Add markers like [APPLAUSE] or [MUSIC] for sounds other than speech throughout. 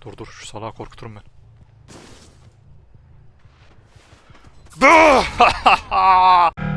Dur dur şu salağı korkuturum ben. [LAUGHS] [LAUGHS]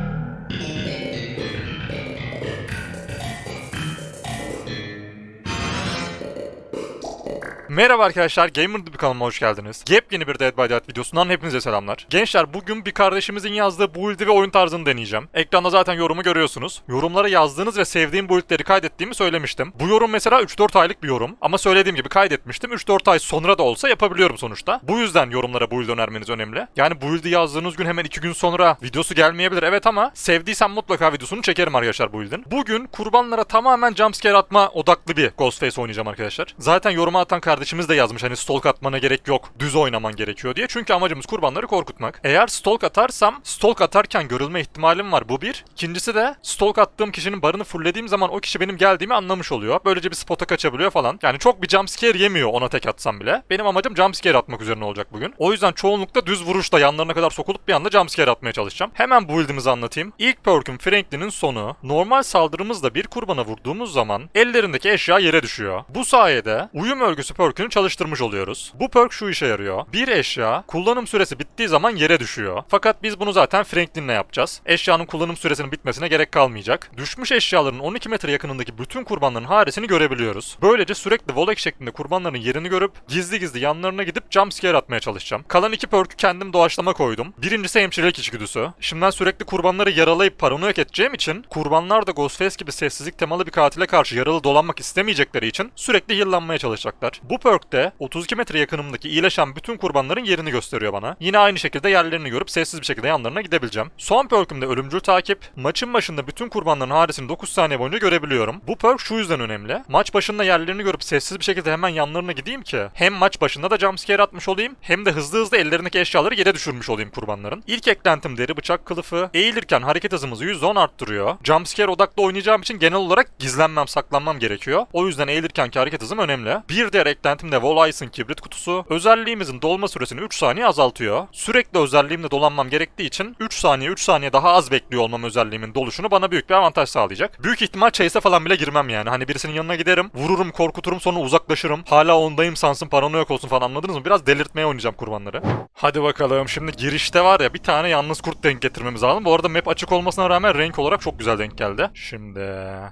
Merhaba arkadaşlar, Gamer bir kanalıma hoş geldiniz. Yepyeni bir Dead by Daylight videosundan hepinize selamlar. Gençler bugün bir kardeşimizin yazdığı build'i ve oyun tarzını deneyeceğim. Ekranda zaten yorumu görüyorsunuz. Yorumlara yazdığınız ve sevdiğim build'leri kaydettiğimi söylemiştim. Bu yorum mesela 3-4 aylık bir yorum. Ama söylediğim gibi kaydetmiştim. 3-4 ay sonra da olsa yapabiliyorum sonuçta. Bu yüzden yorumlara build önermeniz önemli. Yani build'i yazdığınız gün hemen 2 gün sonra videosu gelmeyebilir evet ama sevdiysem mutlaka videosunu çekerim arkadaşlar build'in. Bugün kurbanlara tamamen jumpscare atma odaklı bir Ghostface oynayacağım arkadaşlar. Zaten yoruma atan kardeşimiz de yazmış hani stalk atmana gerek yok düz oynaman gerekiyor diye. Çünkü amacımız kurbanları korkutmak. Eğer stalk atarsam stalk atarken görülme ihtimalim var bu bir. İkincisi de stalk attığım kişinin barını fulllediğim zaman o kişi benim geldiğimi anlamış oluyor. Böylece bir spota kaçabiliyor falan. Yani çok bir jumpscare yemiyor ona tek atsam bile. Benim amacım jumpscare atmak üzerine olacak bugün. O yüzden çoğunlukla düz vuruşla yanlarına kadar sokulup bir anda jumpscare atmaya çalışacağım. Hemen build'imizi anlatayım. İlk perk'üm Franklin'in sonu. Normal saldırımızda bir kurbana vurduğumuz zaman ellerindeki eşya yere düşüyor. Bu sayede uyum örgüsü perk'ünü çalıştırmış oluyoruz. Bu perk şu işe yarıyor. Bir eşya kullanım süresi bittiği zaman yere düşüyor. Fakat biz bunu zaten Franklin'le yapacağız. Eşyanın kullanım süresinin bitmesine gerek kalmayacak. Düşmüş eşyaların 12 metre yakınındaki bütün kurbanların haresini görebiliyoruz. Böylece sürekli volek şeklinde kurbanların yerini görüp gizli gizli yanlarına gidip jumpscare atmaya çalışacağım. Kalan iki perk'ü kendim doğaçlama koydum. Birincisi hemşirelik içgüdüsü. Şimdiden sürekli kurbanları yaralayıp paranoyak edeceğim için kurbanlar da Ghostface gibi sessizlik temalı bir katile karşı yaralı dolanmak istemeyecekleri için sürekli yıllanmaya çalışacaklar. Bu perk de 32 metre yakınımdaki iyileşen bütün kurbanların yerini gösteriyor bana. Yine aynı şekilde yerlerini görüp sessiz bir şekilde yanlarına gidebileceğim. Son perk'ümde ölümcül takip. Maçın başında bütün kurbanların haresini 9 saniye boyunca görebiliyorum. Bu perk şu yüzden önemli. Maç başında yerlerini görüp sessiz bir şekilde hemen yanlarına gideyim ki hem maç başında da jumpscare atmış olayım hem de hızlı hızlı ellerindeki eşyaları yere düşürmüş olayım kurbanların. İlk eklentim deri bıçak kılıfı. Eğilirken hareket hızımızı %10 arttırıyor. Jumpscare odaklı oynayacağım için genel olarak gizlenmem, saklanmam gerekiyor. O yüzden eğilirkenki hareket hızım önemli. Bir diğer eklentim de Wall kibrit kutusu. Özelliğimizin dolma süresini 3 saniye azaltıyor. Sürekli özelliğimle dolanmam gerektiği için 3 saniye 3 saniye daha az bekliyor olmam özelliğimin doluşunu bana büyük bir avantaj sağlayacak. Büyük ihtimal chase'e falan bile girmem yani. Hani birisinin yanına giderim, vururum, korkuturum sonra uzaklaşırım. Hala ondayım sansın paranoyak olsun falan anladınız mı? Biraz delirtmeye oynayacağım kurbanları. Hadi bakalım şimdi girişte var ya bir tane yalnız kurt denk getirmemiz lazım. Bu arada map açık olmasına rağmen renk olarak çok güzel denk geldi. Şimdi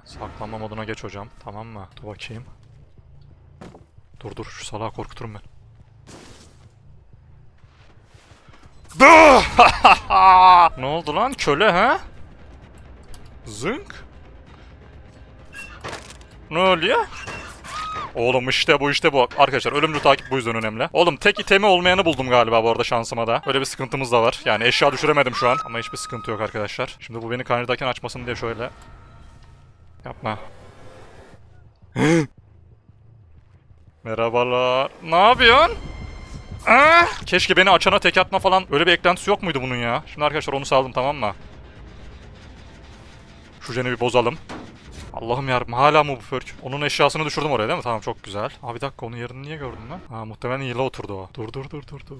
saklanma moduna geç hocam. Tamam mı? Dur bakayım. Dur dur şu salağı korkuturum ben. [LAUGHS] Ne oldu lan köle ha? Zınk. Ne oluyor? Oğlum işte bu işte bu. Arkadaşlar ölümlü takip bu yüzden önemli. Oğlum tek itemi olmayanı buldum galiba bu arada şansıma da. Öyle bir sıkıntımız da var. Yani eşya düşüremedim şu an. Ama hiçbir sıkıntı yok arkadaşlar. Şimdi bu beni karnedayken açmasın diye şöyle. Yapma. [LAUGHS] Merhabalar. Ne yapıyorsun? Aa! Keşke beni açana tek atma falan öyle bir eklentisi yok muydu bunun ya? Şimdi arkadaşlar onu saldım tamam mı? Şu jeni bir bozalım. Allah'ım yarabbim hala mı bu perk? Onun eşyasını düşürdüm oraya değil mi? Tamam çok güzel. Abi bir dakika onun yerini niye gördün lan? Ha muhtemelen yıla oturdu o. Dur dur dur dur dur.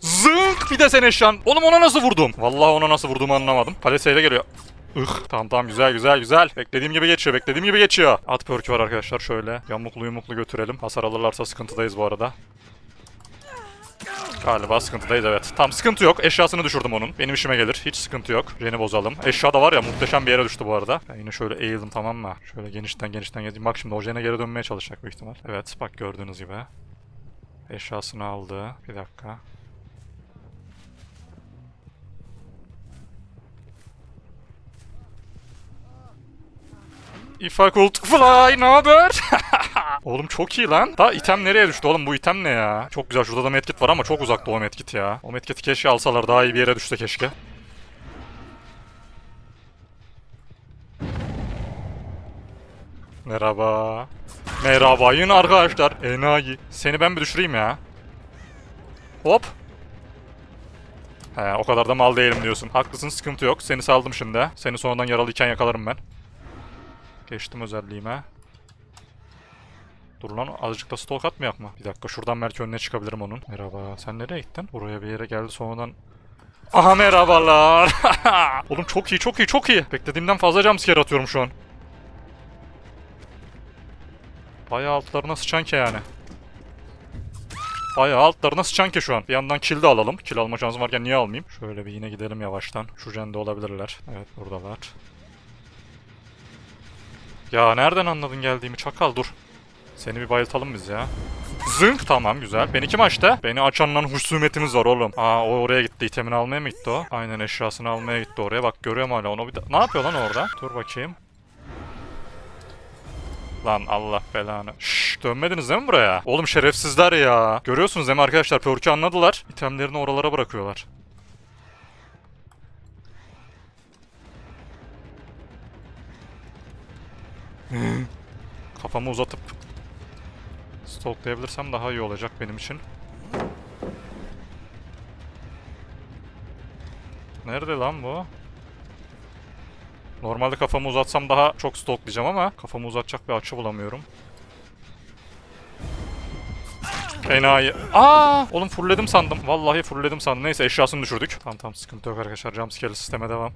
Zınk bir de sen eşyan. Oğlum ona nasıl vurdum? Vallahi ona nasıl vurduğumu anlamadım. Paleseyle geliyor. Ih tamam tamam güzel güzel güzel. Beklediğim gibi geçiyor beklediğim gibi geçiyor. At perkü var arkadaşlar şöyle. Yamuklu yumuklu götürelim. Hasar alırlarsa sıkıntıdayız bu arada. Galiba sıkıntıdayız evet. Tam sıkıntı yok. Eşyasını düşürdüm onun. Benim işime gelir. Hiç sıkıntı yok. Reni bozalım. Eşya da var ya muhteşem bir yere düştü bu arada. Ben yine şöyle eğildim tamam mı? Şöyle genişten genişten geldim. Bak şimdi o jene geri dönmeye çalışacak büyük ihtimal. Evet bak gördüğünüz gibi. Eşyasını aldı. Bir dakika. If I could fly, ne haber? [LAUGHS] oğlum çok iyi lan. Da item nereye düştü oğlum bu item ne ya? Çok güzel şurada da medkit var ama çok uzakta o medkit ya. O medkiti keşke alsalar daha iyi bir yere düşse keşke. Merhaba. Merhaba yine arkadaşlar. Enayi. Seni ben bir düşüreyim ya. Hop. He o kadar da mal değilim diyorsun. Haklısın sıkıntı yok. Seni saldım şimdi. Seni sonradan yaralıyken yakalarım ben. Geçtim özelliğime. Dur lan azıcık da stalk atmayak mı? Bir dakika şuradan belki önüne çıkabilirim onun. Merhaba sen nereye gittin? Buraya bir yere geldi sonradan. Aha merhabalar. [LAUGHS] Oğlum çok iyi çok iyi çok iyi. Beklediğimden fazla jumpscare atıyorum şu an. Bayağı altlarına sıçan ki yani. Bayağı altlarına sıçan ki şu an. Bir yandan kill de alalım. Kill alma şansım varken niye almayayım? Şöyle bir yine gidelim yavaştan. Şu jende olabilirler. Evet buradalar. Ya nereden anladın geldiğimi çakal dur. Seni bir bayıltalım biz ya. Zınk tamam güzel. Beni kim açtı? Beni açanla husumetimiz var oğlum. Aa o oraya gitti. İtemini almaya mı gitti o? Aynen eşyasını almaya gitti oraya. Bak görüyorum hala onu bir. Ne yapıyor lan orada? Dur bakayım. Lan Allah belanı. Şşş dönmediniz değil mi buraya? Oğlum şerefsizler ya. Görüyorsunuz değil mi arkadaşlar? Pörkü anladılar. İtemlerini oralara bırakıyorlar. Kafamı uzatıp stalklayabilirsem daha iyi olacak benim için. Nerede lan bu? Normalde kafamı uzatsam daha çok stalklayacağım ama kafamı uzatacak bir açı bulamıyorum. Enayi. Aa, oğlum fullledim sandım. Vallahi fullledim sandım. Neyse eşyasını düşürdük. Tamam tamam sıkıntı yok arkadaşlar. Jumpscare sisteme devam.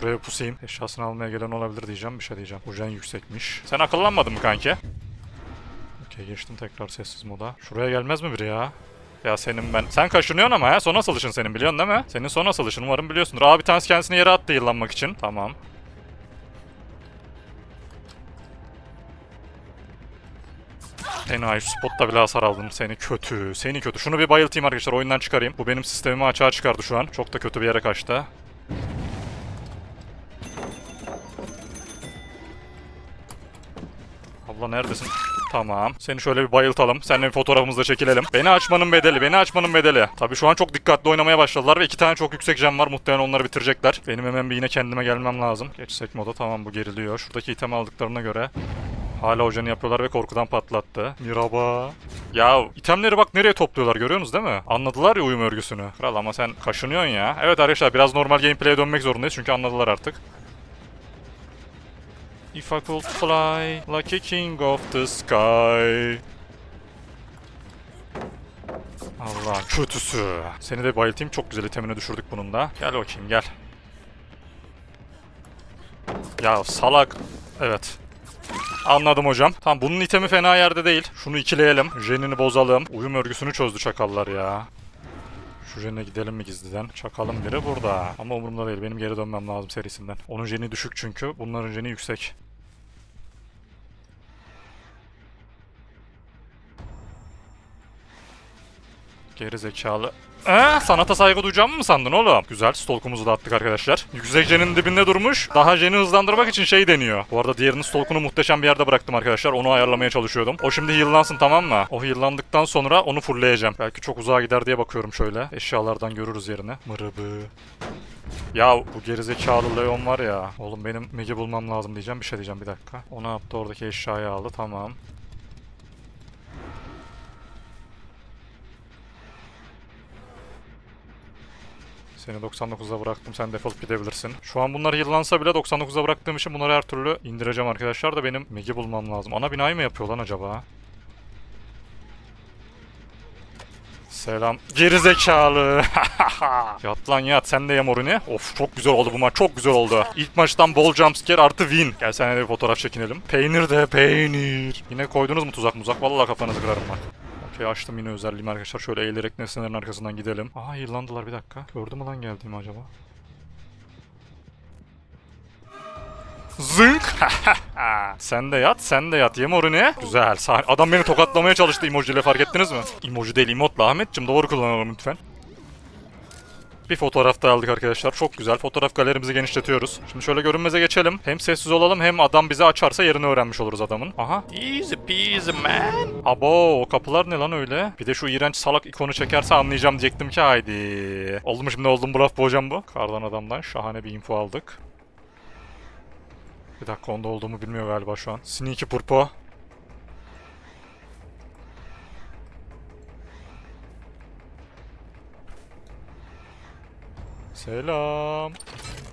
Şuraya pusayım. Eşyasını almaya gelen olabilir diyeceğim. Bir şey diyeceğim. Bu jen yüksekmiş. Sen akıllanmadın mı kanki? Okey geçtim tekrar sessiz moda. Şuraya gelmez mi biri ya? Ya senin ben... Sen kaşınıyorsun ama ha. Son asılışın senin biliyorsun değil mi? Senin son asılışın umarım biliyorsundur. Aa bir tanesi kendisini yere attı yıllanmak için. Tamam. Enayi spotta bile hasar aldım. Seni kötü. Seni kötü. Şunu bir bayıltayım arkadaşlar. Oyundan çıkarayım. Bu benim sistemimi açığa çıkardı şu an. Çok da kötü bir yere kaçtı. Abla neredesin? Tamam. Seni şöyle bir bayıltalım. Seninle bir fotoğrafımızda çekilelim. Beni açmanın bedeli. Beni açmanın bedeli. Tabii şu an çok dikkatli oynamaya başladılar ve iki tane çok yüksek cam var. Muhtemelen onları bitirecekler. Benim hemen bir yine kendime gelmem lazım. Geçsek moda. Tamam bu geriliyor. Şuradaki itemi aldıklarına göre Hala hocanı yapıyorlar ve korkudan patlattı. Miraba. Ya itemleri bak nereye topluyorlar görüyorsunuz değil mi? Anladılar ya uyum örgüsünü. Kral ama sen kaşınıyorsun ya. Evet arkadaşlar biraz normal gameplay'e dönmek zorundayız çünkü anladılar artık. If I could fly like a king of the sky. Allah kötüsü. Seni de bayıltayım çok güzel itemini düşürdük bunun da. Gel bakayım gel. Ya salak. Evet. Anladım hocam. Tamam bunun itemi fena yerde değil. Şunu ikileyelim. Jenini bozalım. Uyum örgüsünü çözdü çakallar ya. Şu jene gidelim mi gizliden? Çakalın biri burada. Ama umurumda değil. Benim geri dönmem lazım serisinden. Onun jeni düşük çünkü. Bunların jeni yüksek. Geri zekalı. Ee, sanata saygı duyacağımı mı sandın oğlum? Güzel, stalkumuzu da attık arkadaşlar. Yüksek jenin dibinde durmuş. Daha jeni hızlandırmak için şey deniyor. Bu arada diğerinin stalkunu muhteşem bir yerde bıraktım arkadaşlar. Onu ayarlamaya çalışıyordum. O şimdi heallansın tamam mı? O heallandıktan sonra onu fullleyeceğim. Belki çok uzağa gider diye bakıyorum şöyle. Eşyalardan görürüz yerini. Mırıbı. Ya bu gerizekalı Leon var ya. Oğlum benim Meg'i bulmam lazım diyeceğim. Bir şey diyeceğim bir dakika. Onu yaptı oradaki eşyayı aldı tamam. Seni 99'a bıraktım sen defolup gidebilirsin. Şu an bunlar yıllansa bile 99'a bıraktığım için bunları her türlü indireceğim arkadaşlar da benim Meg'i bulmam lazım. Ana binayı mı yapıyor lan acaba? Selam. Geri zekalı. [LAUGHS] yat lan yat sen de ye moruni. Of çok güzel oldu bu maç çok güzel oldu. İlk maçtan bol jumpscare artı win. Gel seninle bir fotoğraf çekinelim. Peynir de peynir. Yine koydunuz mu tuzak muzak? Vallahi kafanızı kırarım bak. Okey açtım yine özelliğimi arkadaşlar. Şöyle eğilerek nesnelerin arkasından gidelim. Aa yıllandılar bir dakika. Gördü mü lan geldiğimi acaba? Zınk. [LAUGHS] sen de yat, sen de yat. Yem orunu. Güzel. Adam beni tokatlamaya çalıştı emojiyle fark ettiniz mi? Emoji değil, emotla. Ahmetciğim doğru kullanalım lütfen. Bir fotoğraf da aldık arkadaşlar. Çok güzel. Fotoğraf galerimizi genişletiyoruz. Şimdi şöyle görünmeze geçelim. Hem sessiz olalım hem adam bizi açarsa yerini öğrenmiş oluruz adamın. Aha. Easy peasy man. Abo o kapılar ne lan öyle? Bir de şu iğrenç salak ikonu çekerse anlayacağım diyecektim ki haydi. Oldu mu şimdi oldum bu laf bu hocam bu. Kardan adamdan şahane bir info aldık. Bir dakika onda olduğumu bilmiyor galiba şu an. Sneaky Purpo. Selam.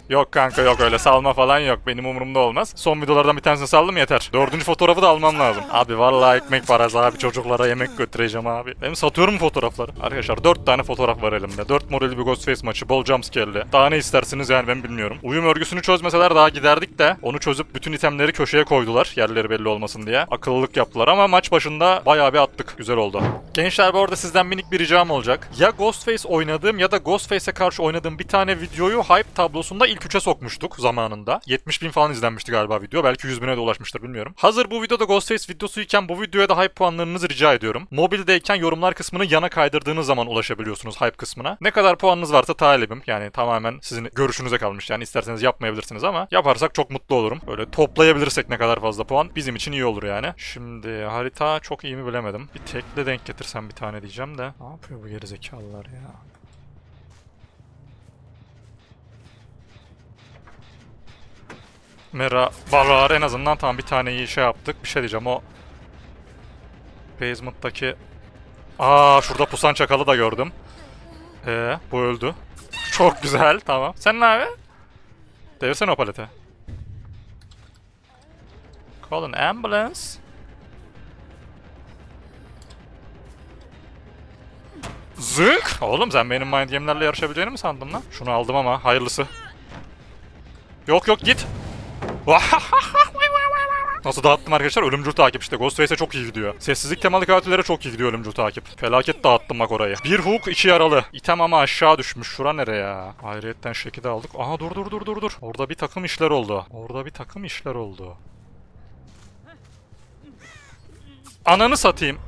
Yok kanka yok öyle salma falan yok. Benim umurumda olmaz. Son videolardan bir tanesini saldım yeter. Dördüncü fotoğrafı da almam lazım. Abi vallahi ekmek parası abi. Çocuklara yemek götüreceğim abi. Benim satıyorum fotoğrafları. Arkadaşlar dört tane fotoğraf var elimde. Dört morali bir Ghostface maçı. Bol jumpscare'li. Daha ne istersiniz yani ben bilmiyorum. Uyum örgüsünü çözmeseler daha giderdik de. Onu çözüp bütün itemleri köşeye koydular. Yerleri belli olmasın diye. Akıllılık yaptılar ama maç başında bayağı bir attık. Güzel oldu. Gençler bu arada sizden minik bir ricam olacak. Ya Ghostface oynadığım ya da Ghostface'e karşı oynadığım bir tane videoyu hype tablosunda ilk üçe sokmuştuk zamanında. 70 bin falan izlenmişti galiba video. Belki 100 bine de ulaşmıştır bilmiyorum. Hazır bu videoda Ghostface videosuyken bu videoya da hype puanlarınızı rica ediyorum. Mobildeyken yorumlar kısmını yana kaydırdığınız zaman ulaşabiliyorsunuz hype kısmına. Ne kadar puanınız varsa talibim. Yani tamamen sizin görüşünüze kalmış. Yani isterseniz yapmayabilirsiniz ama yaparsak çok mutlu olurum. Böyle toplayabilirsek ne kadar fazla puan bizim için iyi olur yani. Şimdi harita çok iyi mi bilemedim. Bir tekle denk getirsem bir tane diyeceğim de. Ne yapıyor bu gerizekalılar ya? Merhabalar en azından tam bir taneyi şey yaptık. Bir şey diyeceğim o basement'taki Aa şurada pusan çakalı da gördüm. Ee bu öldü. [LAUGHS] Çok güzel tamam. Sen ne abi? Devirsene o palete. Call an ambulance. Zınk! Oğlum sen benim mind game'lerle yarışabileceğini mi sandın lan? Şunu aldım ama hayırlısı. Yok yok git. [LAUGHS] Nasıl dağıttım arkadaşlar? Ölümcül takip işte. Ghostface'e çok iyi gidiyor. Sessizlik temalı katillere çok iyi gidiyor ölümcül takip. Felaket dağıttım bak orayı. Bir hook, iki yaralı. İtem ama aşağı düşmüş. Şura nere ya? Ayrıyetten şekilde aldık. Aha dur dur dur dur dur. Orada bir takım işler oldu. Orada bir takım işler oldu. Ananı satayım.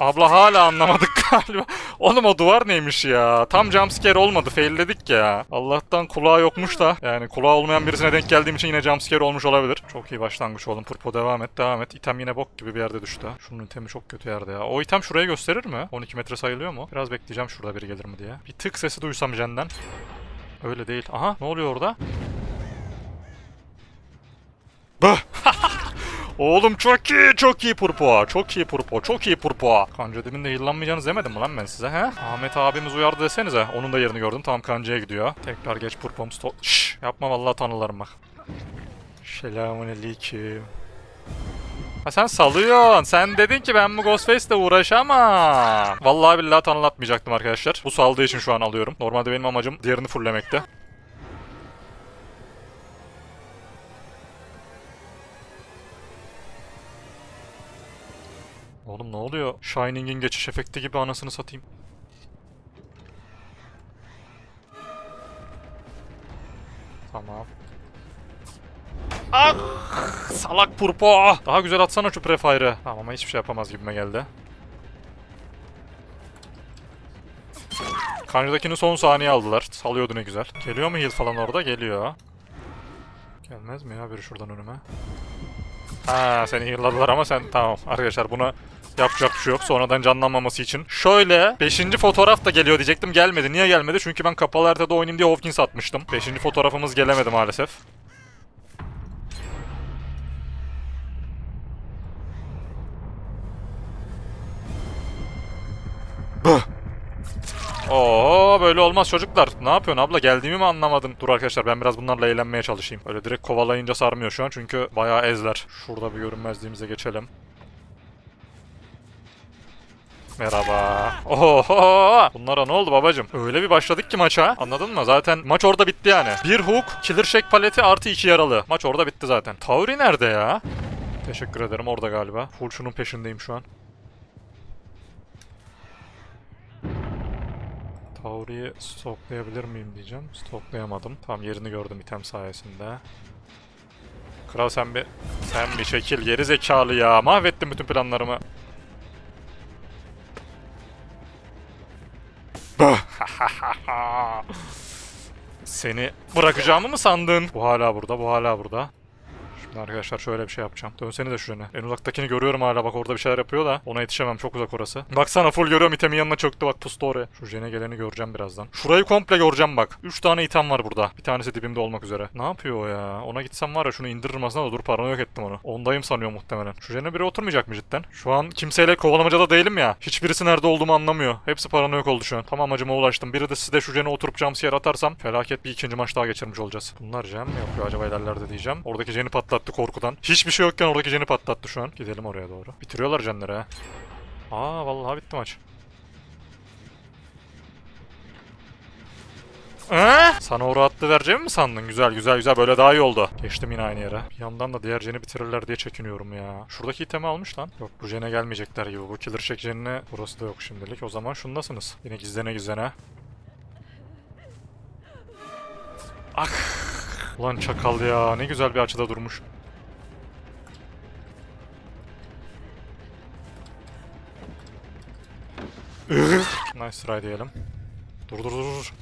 Abla hala anlamadık [LAUGHS] galiba. Oğlum o duvar neymiş ya? Tam jumpscare olmadı. Failledik ya. Allah'tan kulağı yokmuş da. Yani kulağı olmayan birisine denk geldiğim için yine jumpscare olmuş olabilir. Çok iyi başlangıç oğlum. Purpo devam et devam et. İtem yine bok gibi bir yerde düştü. Şunun itemi çok kötü yerde ya. O item şuraya gösterir mi? 12 metre sayılıyor mu? Biraz bekleyeceğim şurada biri gelir mi diye. Bir tık sesi duysam jenden. Öyle değil. Aha ne oluyor orada? Oğlum çok iyi, çok iyi purpo. Çok iyi purpo, çok iyi purpo. Kanca dibinde yıllanmayacağınız demedim mi lan ben size he? Ahmet abimiz uyardı desenize. Onun da yerini gördüm. Tamam kancaya gidiyor. Tekrar geç purpom stop. Şşş yapma vallahi tanılarım bak. Selamun aleyküm. Ha sen salıyorsun. Sen dedin ki ben bu Ghostface'le uğraşamam. Vallahi billahi tanılatmayacaktım arkadaşlar. Bu saldığı için şu an alıyorum. Normalde benim amacım diğerini fulllemekte. Ne oluyor? Shining'in geçiş efekti gibi anasını satayım. Tamam. Ah! Salak purpo! Daha güzel atsana şu prefire'ı. Tamam ama hiçbir şey yapamaz gibime geldi. Kanjı'dakini son saniye aldılar. Salıyordu ne güzel. Geliyor mu heal falan orada? Geliyor. Gelmez mi ya biri şuradan önüme? Ha seni heal'ladılar ama sen tamam arkadaşlar buna yapacak bir şey yok sonradan canlanmaması için. Şöyle 5. fotoğraf da geliyor diyecektim gelmedi. Niye gelmedi? Çünkü ben kapalı haritada oynayayım diye Hawkins atmıştım. 5. fotoğrafımız gelemedi maalesef. Oo böyle olmaz çocuklar. Ne yapıyorsun abla? Geldiğimi mi anlamadın? Dur arkadaşlar ben biraz bunlarla eğlenmeye çalışayım. Öyle direkt kovalayınca sarmıyor şu an çünkü bayağı ezler. Şurada bir görünmezliğimize geçelim. Merhaba. Oho! Bunlara ne oldu babacım? Öyle bir başladık ki maça. Anladın mı? Zaten maç orada bitti yani. Bir hook, killer shake paleti artı iki yaralı. Maç orada bitti zaten. Tauri nerede ya? Teşekkür ederim orada galiba. Full peşindeyim şu an. Tauri'yi stoklayabilir miyim diyeceğim. Stoklayamadım. Tam yerini gördüm item sayesinde. Kral sen bir sen bir şekil geri zekalı ya. Mahvettin bütün planlarımı. [LAUGHS] Seni bırakacağımı mı sandın? Bu hala burada, bu hala burada. Arkadaşlar şöyle bir şey yapacağım. Dönsene de şuraya. En uzaktakini görüyorum hala bak orada bir şeyler yapıyor da ona yetişemem çok uzak orası. Baksana full görüyorum itemin yanına çöktü bak pustu oraya. Şu jene geleni göreceğim birazdan. Şurayı komple göreceğim bak. 3 tane item var burada. Bir tanesi dibimde olmak üzere. Ne yapıyor o ya? Ona gitsem var ya şunu indiririm aslında da dur paranı yok ettim onu. Ondayım sanıyor muhtemelen. Şu jene biri oturmayacak mı cidden? Şu an kimseyle kovalamacada değilim ya. Hiçbirisi nerede olduğumu anlamıyor. Hepsi paranoyak oldu şu an. Tam amacıma ulaştım. Biri de size şu jene oturup jumpscare atarsam felaket bir ikinci maç daha geçirmiş olacağız. Bunlar jam mi yapıyor acaba ilerlerde diyeceğim. Oradaki jeni patlattı korkudan. Hiçbir şey yokken oradaki jeni patlattı şu an. Gidelim oraya doğru. Bitiriyorlar jenleri ha. Aa vallahi bitti maç. Ee? Sana o rahatlığı vereceğimi mi sandın? Güzel güzel güzel böyle daha iyi oldu. Geçtim yine aynı yere. Bir yandan da diğer jeni bitirirler diye çekiniyorum ya. Şuradaki itemi almış lan. Yok bu jene gelmeyecekler gibi. Bu killer check jenine burası da yok şimdilik. O zaman şundasınız. Yine gizlene gizlene. Ah! Ulan çakal ya ne güzel bir açıda durmuş. Nice try diyelim. Dur dur dur.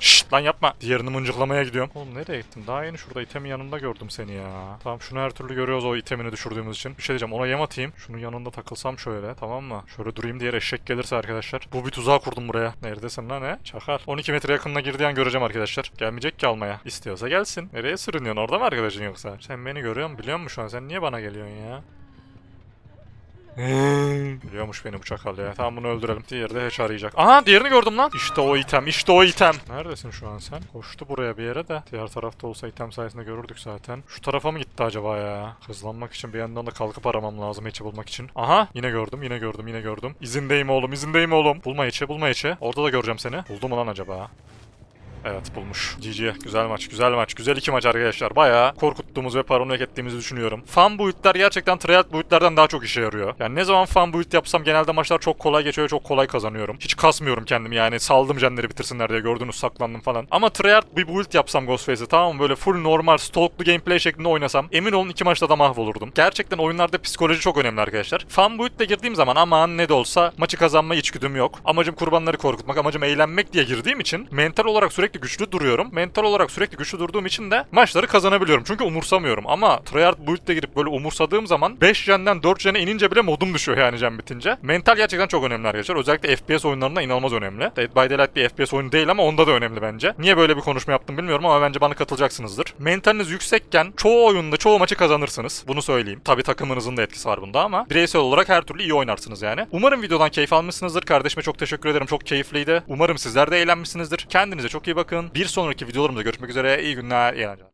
Şşt lan yapma. Diğerini mıncıklamaya gidiyorum. Oğlum nereye gittin? Daha yeni şurada itemin yanında gördüm seni ya. Tamam şunu her türlü görüyoruz o itemini düşürdüğümüz için. Bir şey diyeceğim ona yem atayım. Şunun yanında takılsam şöyle tamam mı? Şöyle durayım diye eşek gelirse arkadaşlar. Bu bir tuzağı kurdum buraya. Neredesin lan ne? Çakal. 12 metre yakınına girdiği göreceğim arkadaşlar. Gelmeyecek ki almaya. İstiyorsa gelsin. Nereye sürünüyorsun? Orada mı arkadaşın yoksa? Sen beni görüyor musun? Biliyor musun şu an? Sen niye bana geliyorsun ya? Biliyormuş beni bu çakal ya. Tamam bunu öldürelim. Diğeri de hiç arayacak. Aha diğerini gördüm lan. İşte o item. işte o item. Neredesin şu an sen? Koştu buraya bir yere de. Diğer tarafta olsa item sayesinde görürdük zaten. Şu tarafa mı gitti acaba ya? Hızlanmak için bir yandan da kalkıp aramam lazım içi bulmak için. Aha yine gördüm yine gördüm yine gördüm. İzindeyim oğlum izindeyim oğlum. Bulma içi bulma içi. Orada da göreceğim seni. Buldu mu lan acaba? Evet bulmuş. GG. Güzel maç. Güzel maç. Güzel iki maç arkadaşlar. Bayağı korkuttuğumuz ve paranoyak ettiğimizi düşünüyorum. Fan build'ler gerçekten trial build'lerden daha çok işe yarıyor. Yani ne zaman fan build yapsam genelde maçlar çok kolay geçiyor çok kolay kazanıyorum. Hiç kasmıyorum kendimi yani. Saldım jenleri bitirsinler diye gördünüz saklandım falan. Ama trial bir build yapsam Ghostface'e tamam mı? Böyle full normal stalklu gameplay şeklinde oynasam emin olun iki maçta da mahvolurdum. Gerçekten oyunlarda psikoloji çok önemli arkadaşlar. Fan build'le girdiğim zaman aman ne de olsa maçı kazanma içgüdüm yok. Amacım kurbanları korkutmak, amacım eğlenmek diye girdiğim için mental olarak sürekli güçlü duruyorum. Mental olarak sürekli güçlü durduğum için de maçları kazanabiliyorum. Çünkü umursamıyorum. Ama tryhard build'le girip böyle umursadığım zaman 5 jenden 4 jene inince bile modum düşüyor yani jen bitince. Mental gerçekten çok önemli arkadaşlar. Özellikle FPS oyunlarında inanılmaz önemli. Dead by Daylight bir FPS oyunu değil ama onda da önemli bence. Niye böyle bir konuşma yaptım bilmiyorum ama bence bana katılacaksınızdır. Mentaliniz yüksekken çoğu oyunda çoğu maçı kazanırsınız. Bunu söyleyeyim. Tabi takımınızın da etkisi var bunda ama bireysel olarak her türlü iyi oynarsınız yani. Umarım videodan keyif almışsınızdır. Kardeşime çok teşekkür ederim. Çok keyifliydi. Umarım sizler de eğlenmişsinizdir. Kendinize çok iyi bakın. Bir sonraki videolarımda görüşmek üzere. İyi günler, iyi eğlenceler.